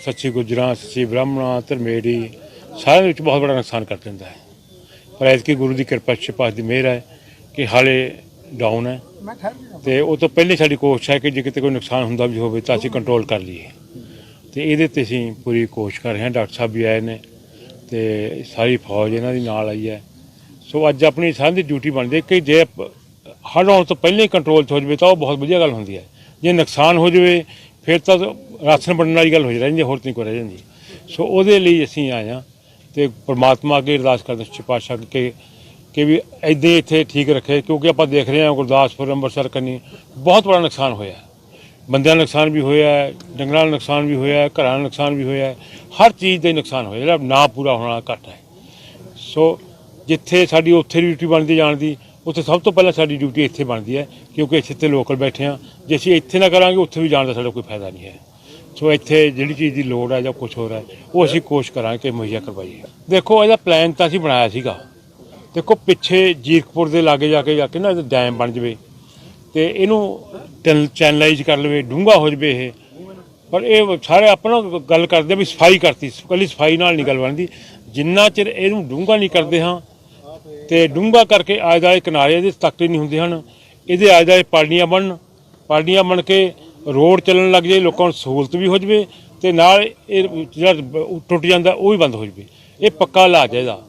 ਸੱਚੀ ਗੁਜਰਾਂ, ਸੱਚੀ ਬ੍ਰਾਹਮਣਾ, ਧਰਮੇੜੀ, ਸਾਰਿਆਂ ਵਿੱਚ ਬਹੁਤ ਬੜਾ ਨੁਕਸਾਨ ਕਰ ਦਿੰਦਾ ਹੈ। ਪਰ ਐਤਕੀ ਗੁਰੂ ਦੀ ਕਿਰਪਾ ਸ਼ਿਪਾਸ ਦੀ ਮਿਹਰ ਹੈ ਕਿ ਹਾਲੇ ਡਾਊਨ ਹੈ। ਤੇ ਉਹ ਤੋਂ ਪਹਿਲੇ ਸਾਡੀ ਕੋਸ਼ਿਸ਼ ਹੈ ਕਿ ਜੇ ਕਿਤੇ ਕੋਈ ਨੁਕਸਾਨ ਹੁੰਦਾ ਵੀ ਹੋਵੇ ਤਾਂ ਅਸੀਂ ਕੰਟਰੋਲ ਕਰ ਲਈਏ। ਤੇ ਇਹਦੇ ਤੇ ਅਸੀਂ ਪੂਰੀ ਕੋਸ਼ਿਸ਼ ਕਰ ਰਹੇ ਹਾਂ। ਡਾਕਟਰ ਸਾਹਿਬ ਵੀ ਆਏ ਨੇ ਤੇ ਸਾਰੀ ਫੌਜ ਇਹਨਾਂ ਦੀ ਨਾਲ ਆਈ ਹੈ। ਸੋ ਅੱਜ ਆਪਣੀ ਦੀ ਡਿਊਟੀ ਬਣਦੀ ਕਿ ਜੇ ਹੜ੍ਹ ਆਉਣ ਤੋਂ ਪਹਿਲਾਂ ਹੀ ਕੰਟਰੋਲ ਹੋ ਜਾਵੇ ਤਾਂ ਉਹ ਬਹੁਤ ਵਧੀਆ ਗੱਲ ਹੁੰਦੀ ਹੈ। ਜੇ ਨੁਕਸਾਨ ਹੋ ਜਾਵੇ ਫਿਰ ਤਾਂ ਰਾਸ਼ਨ ਬਣਨ ਵਾਲੀ ਗੱਲ ਹੋ ਜਾਂਦੀ ਹੈ। ਹੋਰ ਨਹੀਂ ਕੋਈ ਰਹਿ ਜਾਂਦੀ ਸੋ ਉਹਦੇ ਲਈ ਅਸੀਂ ਆਏ ਹਾਂ ਤੇ ਪ੍ਰਮਾਤਮਾ ਅੱਗੇ ਅਰਦਾਸ ਕਰਦੇ ਹਾਂ। ਕਿ ਕਿ ਵੀ ਐਦਾਂ ਹੀ ਇੱਥੇ ਠੀਕ ਰੱਖੇ ਕਿਉਂਕਿ ਆਪਾਂ ਦੇਖ ਰਹੇ ਹਾਂ ਗੁਰਦਾਸਪੁਰ ਅੰਮ੍ਰਿਤਸਰ ਕੰਨੀ ਬਹੁਤ ਬੜਾ ਨੁਕਸਾਨ ਹੋਇਆ ਬੰਦਿਆਂ ਦਾ ਨੁਕਸਾਨ ਵੀ ਹੋਇਆ ਹੈ, ਡੰਗਰਾਂ ਦਾ ਨੁਕਸਾਨ ਵੀ ਹੋਇਆ ਹੈ, ਘਰਾਂ ਦਾ ਨੁਕਸਾਨ ਵੀ ਹੋਇਆ ਹੈ। ਹਰ ਚੀਜ਼ ਦਾ ਨੁਕਸਾਨ ਹੋਇਆ ਜਿਹੜਾ ਨਾ ਪੂਰਾ ਹੋਣਾ ਘੱਟ ਹੈ। ਸੋ ਜਿੱਥੇ ਸਾਡੀ ਉੱਥੇ ਡਿਊਟੀ ਬਣਦੀ ਜਾਣ ਦੀ ਉੱਥੇ ਸਭ ਤੋਂ ਪਹਿਲਾਂ ਸਾਡੀ ਡਿਊਟੀ ਇੱਥੇ ਬਣਦੀ ਹੈ ਕਿਉਂਕਿ ਇੱਥੇ ਤੇ ਲੋਕਲ ਬੈਠੇ ਹਾਂ। ਜੇ ਅਸੀਂ ਇੱਥੇ ਨਾ ਕਰਾਂਗੇ ਉੱਥੇ ਵੀ ਜਾਣ ਦਾ ਸਾਡਾ ਕੋਈ ਫਾਇਦਾ ਨਹੀਂ ਹੈ। ਸੋ ਇੱਥੇ ਜਿਹੜੀ ਚੀਜ਼ ਦੀ ਲੋੜ ਹੈ ਜਾਂ ਕੁਝ ਹੋਰ ਹੈ ਉਹ ਅਸੀਂ ਕੋਸ਼ਿਸ਼ ਕਰਾਂਗੇ ਕਿ ਮੁਹੱਈਆ ਕਰਵਾਈਏ। ਦੇਖੋ ਇਹਦਾ ਪਲਾਨ ਤਾਂ ਅਸੀਂ ਬਣਾਇਆ ਸੀਗਾ। ਦੇਖੋ, ਪਿੱਛੇ ਜੀਰਕਪੁਰ ਦੇ ਲਾਗੇ ਜਾ ਕੇ ਜਾ ਕੇ ਨਾ ਇਹਦਾ ਡੈਮ ਬਣ ਜਵੇ ਤੇ ਇਹਨੂੰ ਟਨ- ਚੈਨਲਾਈਜ਼ ਕਰ ਲਵੇ, ਡੂੰਘਾ ਹੋ ਜਵੇ ਇਹ। ਪਰ ਇਹ ਸਾਰੇ ਆਪਣਾ ਗੱਲ ਕਰਦੇ ਵੀ ਸਫ਼ਾਈ ਕਰਤੀ, ਕੱਲੀ ਸਫ਼ਾਈ ਨਾਲ ਨਹੀਂ ਗੱਲ ਬਣਦੀ। ਜਿੰਨਾ ਚਿਰ ਇਹਨੂੰ ਡੂੰਘਾ ਨਹੀਂ ਕਰਦੇ ਹਾਂ, ਤੇ ਡੂੰਘਾ ਕਰਕੇ ਆਲੇ ਦੁਆਲੇ ਕਿਨਾਰੇ ਇਹਦੇ ਤੱਕ ਨਹੀਂ ਹੁੰਦੇ ਹਨ, ਇਹਦੇ ਆਲੇ ਦੁਆਲੇ ਪਾੜੀਆਂ ਬਣਨ ਪਾੜੀਆਂ ਬਣ ਕੇ ਰੋਡ ਚੱਲਣ ਲੱਗ ਜਾਏ, ਲੋਕਾਂ ਨੂੰ ਸਹੂਲਤ ਵੀ ਹੋ ਜਵੇ ਤੇ ਨਾਲ ਇਹ ਜਿਹੜਾ ਟੁੱਟ ਜਾਂਦਾ ਉਹ ਵੀ ਬੰਦ ਹੋ ਜਵੇ। ਇਹ ਪੱਕਾ ਇਲਾਜ ਹੈ ਇਹਦਾ।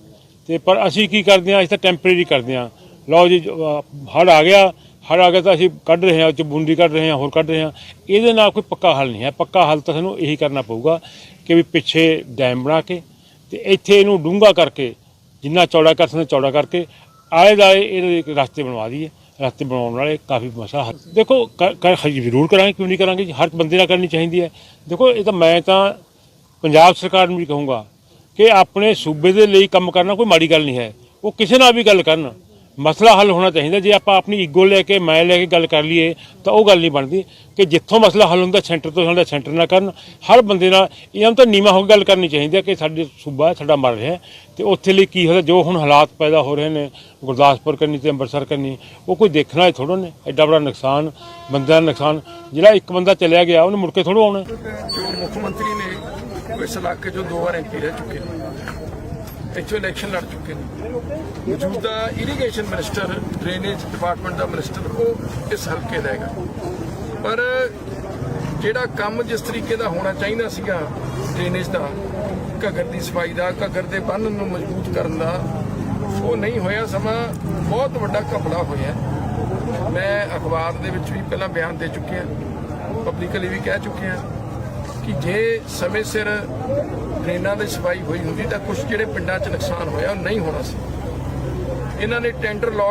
ਤੇ ਪਰ ਅਸੀਂ ਕੀ ਕਰਦੇ ਹਾਂ, ਅਸੀਂ ਤਾਂ ਟੈਂਪਰੇਰੀ ਕਰਦੇ ਹਾਂ। ਲਓ ਜੀ ਹੜ ਆ ਗਿਆ ਹੜ ਆ ਗਿਆ ਤਾਂ ਅਸੀਂ ਕੱਢ ਰਹੇ ਹਾਂ, ਉਹ 'ਚ ਬੂੰਦੀ ਕੱਢ ਰਹੇ ਹਾਂ, ਹੋਰ ਕੱਢ ਰਹੇ ਹਾਂ। ਇਹਦੇ ਨਾਲ ਕੋਈ ਪੱਕਾ ਹੱਲ ਨਹੀਂ ਹੈ। ਪੱਕਾ ਹੱਲ ਤਾਂ ਸਾਨੂੰ ਇਹੀ ਕਰਨਾ ਪਊਗਾ ਕਿ ਵੀ ਪਿੱਛੇ ਡੈਮ ਬਣਾ ਕੇ ਤੇ ਇੱਥੇ ਇਹਨੂੰ ਡੂੰਘਾ ਕਰਕੇ, ਜਿੰਨਾ ਚੌੜਾ ਕਰ ਸਕਦੇ, ਚੌੜਾ ਕਰਕੇ ਆਲੇ ਦੁਆਲੇ ਇਹਦੇ ਇੱਕ ਰਸਤੇ ਬਣਵਾ ਦਈਏ। ਰਸਤੇ ਬਣਾਉਣ ਵਾਲੇ ਕਾਫੀ ਮਸਾ ਹੱਲ ਦੇਖੋ ਕ- ਕ- ਜ਼ਰੂਰ ਕਰਾਂਗੇ, ਕਿਉਂ ਨਹੀਂ ਕਰਾਂਗੇ? ਹਰ ਬੰਦੇ ਨਾਲ ਕਰਨੀ ਚਾਹੀਦੀ ਹੈ। ਦੇਖੋ, ਇਹ ਤਾਂ ਮੈਂ ਤਾਂ ਪੰਜਾਬ ਸਰਕਾਰ ਨੂੰ ਵੀ ਕਹੂੰਗਾ ਕਿ ਆਪਣੇ ਸੂਬੇ ਦੇ ਲਈ ਕੰਮ ਕਰਨਾ ਕੋਈ ਮਾੜੀ ਗੱਲ ਨਹੀਂ ਹੈ। ਉਹ ਕਿਸੇ ਨਾਲ ਵੀ ਗੱਲ ਕਰਨ। ਮਸਲਾ ਹੱਲ ਹੋਣਾ ਚਾਹੀਦਾ। ਜੇ ਆਪਾਂ ਆਪਣੀ ਈਗੋ ਲੈ ਕੇ, ਮੈਂ ਲੈ ਕੇ ਗੱਲ ਕਰ ਲਈਏ, ਤਾਂ ਉਹ ਗੱਲ ਨਹੀਂ ਬਣਦੀ। ਕਿ ਜਿੱਥੋਂ ਮਸਲਾ ਹੱਲ ਹੁੰਦਾ, ਸੈਂਟਰ ਤੋਂ ਸਾਡਾ ਸੈਂਟਰ ਨਾਲ ਕਰਨ। ਹਰ ਬੰਦੇ ਨਾਲ ਇਹਨਾਂ ਤਾਂ ਨੀਮਾ ਹੋ ਕੇ ਗੱਲ ਕਰਨੀ ਚਾਹੀਦੀ ਹੈ ਕਿ ਸਾਡੇ ਸੂਬਾ ਸਾਡਾ ਮਰ ਰਿਹਾ ਹੈ। ਤੇ ਉੱਥੇ ਲਈ ਕੀ ਹੋਇਆ ਜੋ ਹੁਣ ਹਾਲਾਤ ਪੈਦਾ ਹੋ ਰਹੇ ਨੇ, ਗੁਰਦਾਸਪੁਰ ਕਰਨੀ ਤੇ ਅੰਮ੍ਰਿਤਸਰ ਕਰਨੀ, ਉਹ ਕੋਈ ਦੇਖਣਾ ਥੋੜੋ ਨੇ। ਐਡਾ ਬੜਾ ਨੁਕਸਾਨ, ਬੰਦਿਆਂ ਦਾ ਨੁਕਸਾਨ। ਜਿਹੜਾ ਇੱਕ ਬੰਦਾ ਚਲਿਆ ਗਿਆ, ਉਹਨੇ ਮੁੜ ਕੇ ਥੋੜੋ ਆਉਣਾ। ਜੋ ਮੁੱਖ ਮੰਤਰੀ ਨੇ ਇਸ ਇਲਾਕੇ 'ਚੋਂ ਦੋ ਵਾਰ ਐਮਪੀ ਰਹਿ ਚੁੱਕੇ ਨੇ। ਇੱਥੋਂ ਇਲੈਕਸ਼ਨ ਲੜ ਚੁੱਕੇ ਨੇ। ਮੌਜੂਦਾ ਇਰੀਗੇਸ਼ਨ ਮਿਨਿਸਟਰ ਡਰੇਨੇਜ ਡਿਪਾਰਟਮੈਂਟ ਦਾ ਮਿਨਿਸਟਰ ਉਹ ਇਸ ਹਲਕੇ ਦਾ ਹੈਗਾ। ਪਰ ਜਿਹੜਾ ਕੰਮ ਜਿਸ ਤਰੀਕੇ ਦਾ ਹੋਣਾ ਚਾਹੀਦਾ ਸੀਗਾ ਡਰੇਨੇਜ ਦਾ, ਘੱਗਰ ਦੀ ਸਫ਼ਾਈ ਦਾ, ਘੱਗਰ ਦੇ ਬੰਨ ਨੂੰ ਮਜ਼ਬੂਤ ਕਰਨ ਦਾ, ਉਹ ਨਹੀਂ ਹੋਇਆ ਸਮਾਂ। ਬਹੁਤ ਵੱਡਾ ਘਪਲਾ ਹੋਇਆ। ਮੈਂ ਅਖਬਾਰ ਦੇ ਵਿੱਚ ਵੀ ਪਹਿਲਾਂ ਬਿਆਨ ਦੇ ਚੁੱਕਿਆ ਪਬਲਿਕਲੀ ਵੀ ਕਹਿ ਚੁੱਕਿਆ ਕਿ ਜੇ ਸਮੇਂ ਸਿਰ ਡਰੇਨਾਂ ਦੀ ਸਫ਼ਾਈ ਹੋਈ ਹੁੰਦੀ ਤਾਂ ਕੁਝ ਜਿਹੜੇ ਪਿੰਡਾਂ 'ਚ ਨੁਕਸਾਨ ਹੋਇਆ ਉਹ ਨਹੀਂ ਹੋਣਾ ਸੀ। ਇਹਨਾਂ ਨੇ ਟੈਂਡਰ ਲਾ